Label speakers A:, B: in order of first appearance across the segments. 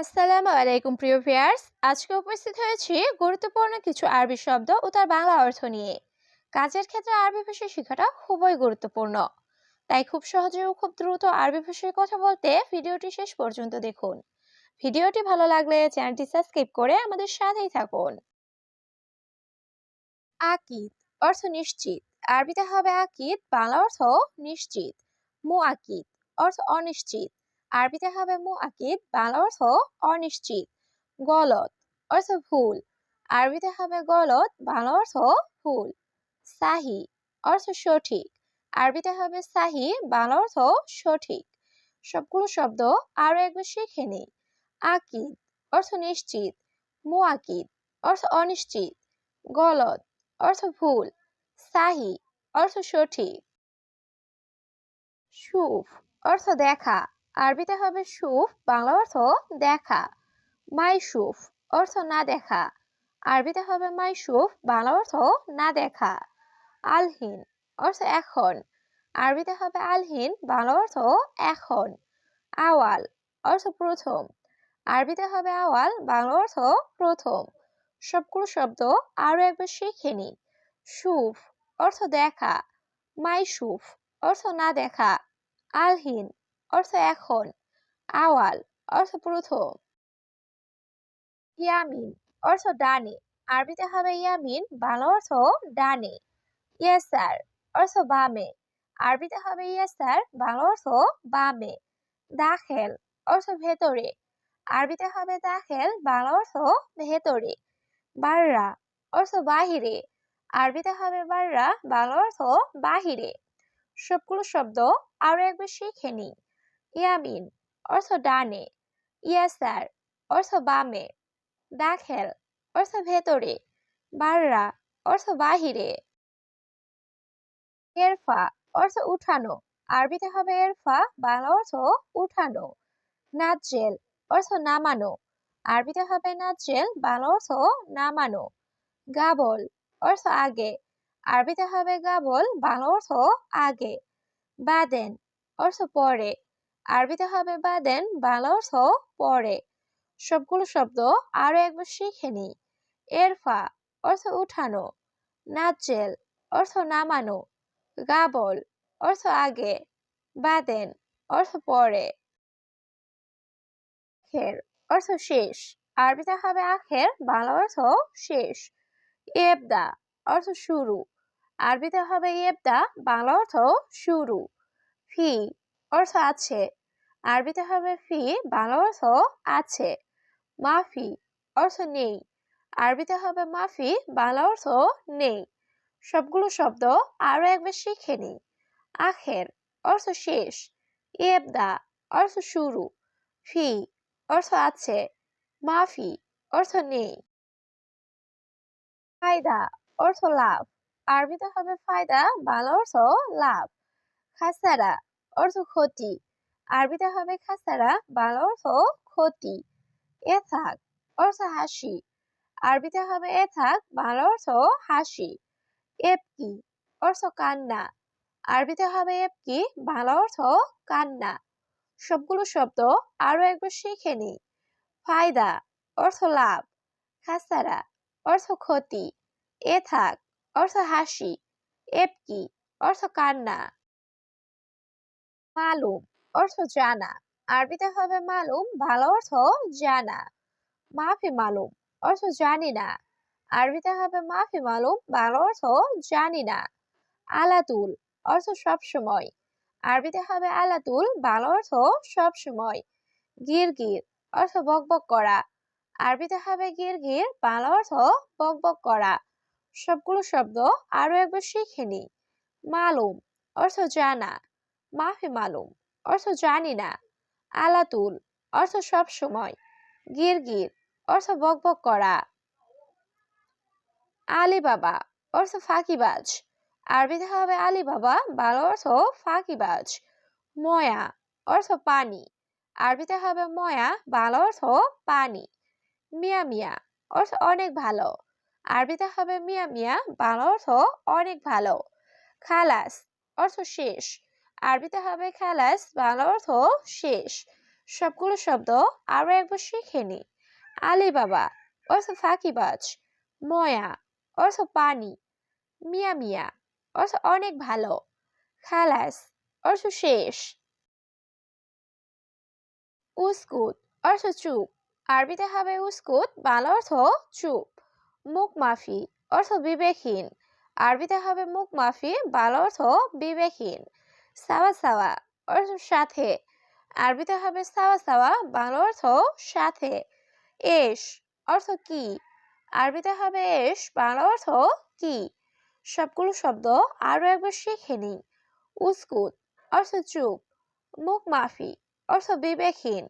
A: আসসালামু আলাইকুম, প্রিয় ভিউয়ার্স। আজকে উপস্থিত হয়েছি গুরুত্বপূর্ণ কিছু আরবি শব্দ ও তার বাংলা অর্থ নিয়ে। কাজের ক্ষেত্রে আরবি ভাষা শেখাটা খুবই গুরুত্বপূর্ণ। তাই খুব সহজে ও খুব দ্রুত আরবি ভাষায় কথা বলতে ভিডিওটি শেষ পর্যন্ত দেখুন। ভিডিওটি ভালো লাগলে চ্যানেলটি সাবস্ক্রাইব করে আমাদের সাথেই থাকুন। আকিদ, অর্থ নিশ্চিত। আরবিতে হবে আকিদ, বাংলা অর্থ নিশ্চিত। মু আকিদ অর্থ অনিশ্চিত। আরবিতে হবে মু আকিদ বাংলা অর্থ অনিশ্চিত গলত অর্থ ভুল, আরবিতে হবে গলত বাংলা অর্থ ভুল, সাহি অর্থ সঠিক, আরবিতে হবে সাহি, বাংলা অর্থ সঠিক, সবগুলো শব্দ আরও একবার শিখে নেই, আকিদ অর্থ নিশ্চিত মু আকিদ অর্থ অনিশ্চিত গলত অর্থ ভুল, সাহি অর্থ সঠিক, সুফ অর্থ দেখা। আরবিতে হবে সুফ, বাংলা অর্থ দেখা। মাইসুফ অর্থ না দেখা। আরবিতে হবে মাইসুফ বাংলা অর্থ না দেখা। আলহিন, অর্থ এখন। আরবিতে হবে আলহিন, বাংলা অর্থ এখন। আওয়াল, অর্থ প্রথম। আরবিতে হবে আওয়াল, বাংলা অর্থ প্রথম। সবগুলো শব্দ আরও একবার শিখে নিন সুফ, অর্থ দেখা। মাইসুফ অর্থ না দেখা। আলহিন অর্থ এখন। আওয়াল, অর্থ প্রথম। ইয়ামিন, অর্থ ডানে। আরবিতে হবে ইয়ামিন, বাংলা অর্থ ডানে। ইয়াসার, অর্থ বামে। আরবিতে হবে ইয়াসার, বাংলা অর্থ বামে। দাখেল, অর্থ ভেতরে। আরবিতে হবে দাখেল, বাংলা অর্থ ভেতরে। বাররা, অর্থ বাহিরে। আরবিতে হবে বাররা, বাংলা অর্থ বাহিরে। সবগুলো শব্দ আরও একবার শিখে নিই। ইয়ামিন, অর্থ ডানে। ইয়াসার, অর্থ বামে। দাখেল, অর্থ ভেতরে। বাররা, অর্থ বাহিরে। এরফা, অর্থ উঠানো। আরবিতে হবে এরফা, বাংলা অর্থ উঠানো। নাজেল অর্থ নামানো। আরবিতে হবে নাজেল বাংলা অর্থ নামানো। গাবল, অর্থ আগে। আরবিতে হবে গাবল, বাংলা অর্থ আগে। বাদেন, অর্থ পরে। আরবিতে হবে বাদেন বাংলা অর্থ পরে। সবগুলো শব্দ আরও একবার শিখে নিই। এরফা অর্থ উঠানো। নাচেল, অর্থ নামানো। গাবল, অর্থ আগে। বাদেন অর্থ পরে। অর্থ শেষ। আরবিতে হবে আখের, বাংলা অর্থ শেষ। এবদা অর্থ শুরু। আরবিতে হবে এবদা বাংলা অর্থ শুরু। ফি, অর্থ আছে। আরবিতে হবে ফি, বাংলা অর্থ আছে। মাফি, অর্থ নেই। আরবিতে হবে মাফি, বাংলা অর্থ নেই। সবগুলো শব্দ আরও একবার শিখে নিই। আখের, অর্থ শেষ। এবদা অর্থ শুরু। ফি, অর্থ আছে। মাফি, অর্থ নেই। ফায়দা, অর্থ লাভ। আরবিতে হবে ফায়দা, বাংলা অর্থ লাভ। খাসারা, অর্থ ক্ষতি। আরবিতে হবে খাসারা, বাংলা অর্থ ক্ষতি। এথাক অর্থ হাসি। আরবিতে হবে এথাক বাংলা অর্থ হাসি। এপকি অর্থ কান্না। আরবিতে হবে এপকি বাংলা অর্থ কান্না। সবগুলো শব্দ আরও একবার শিখে নিই। ফায়দা, অর্থ লাভ। খাসারা, অর্থ ক্ষতি। এথাক অর্থ হাসি। এপকি অর্থ কান্না। মালুম। অর্থ জানা। আরবিতে হবে মালুম, ভালো অর্থ জানা। মাফি মালুম, অর্থ জানি না। আরবিতে হবে মাফি মালুম, ভালো অর্থ জানি না। আলাতুল, অর্থ সব সময়। আরবিতে হবে আলাতুল, ভালো অর্থ সব সময়। গির গির অর্থ বকবক করা। আরবিতে হবে গির গির বাংলা অর্থ বকবক করা। সবগুলো শব্দ আরও একবার শিখে নিই। মালুম, অর্থ জানা। মাফি মালুম। অর্থ জানি না। আলাতুল, অর্থ সব সময়। গির গির অর্থ বকবক করা। আলী বাবা অর্থ ফাঁকিবাজ। আরবিতে হবে আলী বাবা বাংলা অর্থ ফাঁকিবাজ। ময়া, অর্থ পানি। আরবিতে হবে ময়া, বাংলা অর্থ পানি। মিয়া মিয়া, অর্থ অনেক ভালো। আরবিতে হবে মিয়া মিয়া, বাংলা অর্থ অনেক ভালো। খালাস, অর্থ শেষ। আরবিতে হবে খালাস, বাংলা অর্থ শেষ। সবগুলো শব্দ আরও একবার শিখে নি। আলিবাবা, অর্থ ফাঁকিবাজ। ময়া, অর্থ পানি। মিয়া মিয়া, অর্থ অনেক ভালো। খালাস, অর্থ শেষ। উস্কুত, অর্থ চুপ। আরবিতে হবে উস্কুত, বাংলা অর্থ চুপ। মুখ মাফি, অর্থ বিবেকহীন। আরবিতে হবে মুখ মাফি, বাংলা অর্থ বিবেকহীন। সাওয়া সাওয়া অর্থ সাথে। আরবিতে হবে সাওয়া সাওয়া, বাংলা অর্থ সাথে। এস অর্থ কি? আরবিতে হবে এস, বাংলা অর্থ কি? সবগুলো শব্দ আরও একবার শিখে নি উস্কুত অর্থ চুপ। মুখ মাফি অর্থ বিবেকহীন।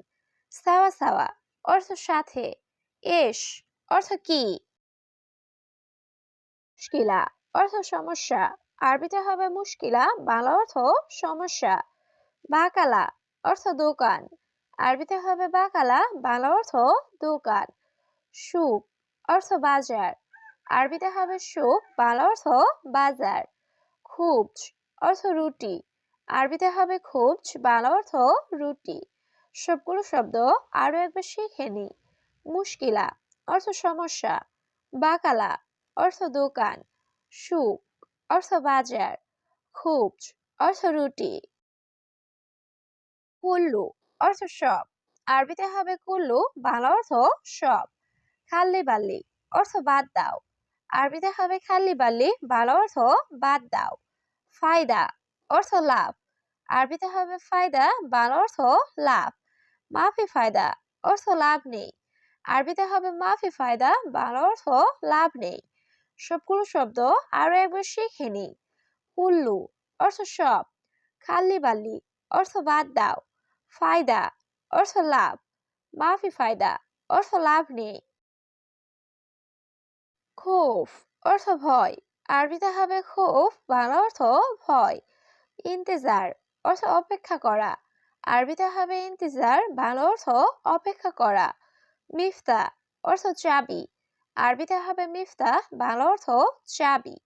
A: সাওয়া সাওয়া অর্থ সাথে। এস অর্থ কি? মুশকিলা অর্থ সমস্যা। আরবিতে হবে মুশকিলা, বাংলা অর্থ সমস্যা। বাকালা অর্থ দোকান। আরবিতে হবে বাকালা, বাংলা অর্থ দোকান। সুপ অর্থ বাজার। আরবিতে হবে সুপ, বাংলা অর্থ বাজার। খুবজ অর্থ রুটি। আরবিতে হবে খুবজ, বাংলা অর্থ রুটি। সবগুলো শব্দ আরও একবার শিখে নি। মুশকিলা অর্থ সমস্যা। বাকালা অর্থ দোকান। সুপ অর্থ বাজার খুবজ অর্থ রুটি, কুল্লু, অর্থ সব। আরবিতে হবে কুল্লু, বাংলা অর্থ সব। খাল্লি বাল্লি, অর্থ বাদ দাও। আরবিতে হবে খাল্লি বাল্লি, বাংলা অর্থ বাদ দাও। ফায়দা, অর্থ লাভ। আরবিতে হবে ফায়দা, বাংলা অর্থ লাভ। মাফি ফায়দা, অর্থ লাভ নেই। আরবিতে হবে মাফি ফায়দা, বাংলা অর্থ লাভ নেই। সবগুলো শব্দ আরও একবার শিখে নি কুল্লু অর্থ সব, খাল্লি বাল্লি অর্থ বাদ দাও, ফায়দা অর্থ লাভ, মাফি ফায়দা অর্থ লাভ নেই। খোফ অর্থ ভয়, আরবিতে হবে খোফ, বাংলা অর্থ ভয়। ইন্তেজার অর্থ অপেক্ষা করা, আরবিতে হবে ইন্তেজার, বাংলা অর্থ অপেক্ষা করা। মিফতা অর্থ চাবি আরবিতে হবে মিফতা, বাংলা অর্থ চাবি।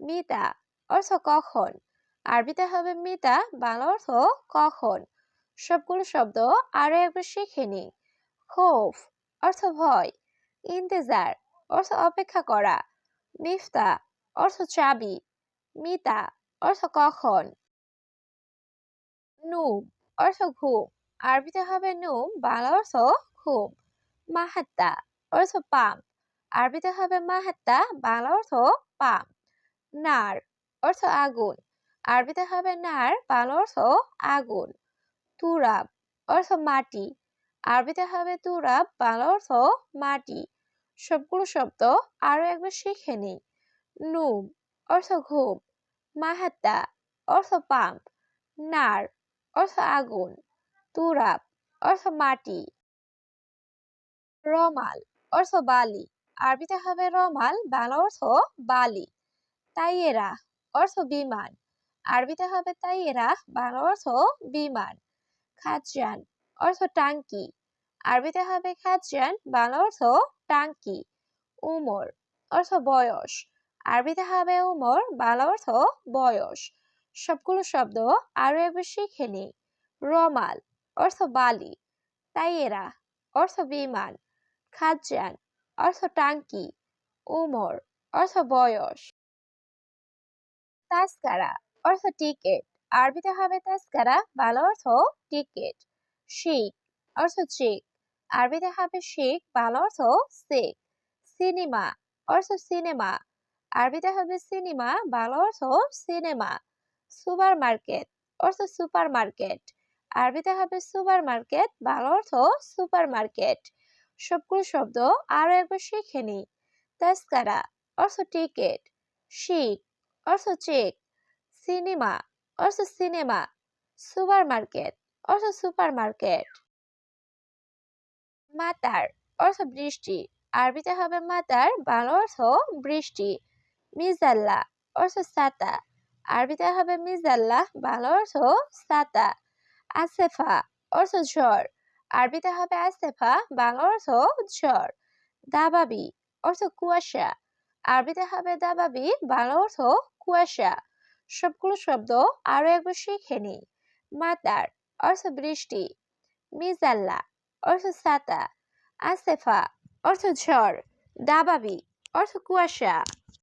A: মিতা অর্থ কখন? আরবিতে হবে মিতা, বাংলা অর্থ কখন? সবগুলো শব্দ আরও একবার শিখে নি খোফ অর্থ ভয়। ইন্তেজার অর্থ অপেক্ষা করা। মিফতা অর্থ চাবি। মিতা অর্থ কখন? নুম অর্থ ঘুম। আরবিতে হবে নুম, বাংলা অর্থ ঘুম। মাহাত্তা অর্থ পাম্প। আরবিতে হবে মাহাত্তা, বাংলা অর্থ পাম্প নার অর্থ আগুন। আরবিতে হবে নার, বাংলা অর্থ আগুন। তুরাব অর্থ মাটি। আরবিতে হবে তুরাব, বাংলা অর্থ মাটি। সবগুলো শব্দ আরও একবার শিখে নিই। নুম অর্থ ঘুম। মাহাত্তা অর্থ পাম্প। নার অর্থ আগুন। তুরাব অর্থ মাটি। রমাল অর্থ বালি। আরবিতে হবে রমাল, বাংলা অর্থ বালি, তাইয়েরা অর্থ বিমান। আরবিতে হবে তাই তাইয়েরা, বাংলা অর্থ বিমান। খাজান অর্থ টাঙ্কি। আরবিতে হবে খাজান বাংলা অর্থ টাঙ্কি। উমর অর্থ বয়স। আরবিতে হবে উমর, বাংলা অর্থ বয়স। সবগুলো শব্দ আরও একবার শিখে নি রমাল অর্থ বালি তাই তাইয়েরা অর্থ বিমান। খাজান অর্থ টাঙ্কি, উমর অর্থ বয়স। তাস্কারা অর্থ টিকেট। আরবিতে হবে তাস্কারা বাংলা অর্থ টিকেট। শিখ, অর্থ চেক আরবিতে হবে শিখ, বাংলা অর্থ শেখ। সিনেমা, অর্থ সিনেমা। আরবিতে হবে সিনেমা, বাংলা অর্থ সিনেমা। সুপার মার্কেট অর্থ সুপার মার্কেট আরবিতে হবে সুপার মার্কেট বাংলা অর্থ সুপার মার্কেট সবগুলো শব্দ আরও একবার শিখে নি। তাস্কারা অর্থ টিকেট। শিখ অর্থ চেক। সিনেমা অর্থ সিনেমা। সুপার মার্কেট অর্থ সুপার মার্কেট মাতার অর্থ বৃষ্টি। আরবিতে হবে মাতার, বাংলা অর্থ বৃষ্টি। মিজাল্লা অর্থ সাতা। আরবিতে হবে মিজাল্লা, বাংলা অর্থ সাতা। আসেফা অর্থ ঝড়। আরবিতে হবে আস্তেফা বাংলা অর্থ ঝড়, দাবাবি, অর্থ কুয়াশা। আরবিতে হবে দাবাবি বাংলা অর্থ কুয়াশা। সবগুলো শব্দ আরও একবার শিখে নি মাতার, অর্থ বৃষ্টি। মিজাল্লা, অর্থ সাতা আসেফা অর্থ ঝড়। দাবাবি, অর্থ কুয়াশা।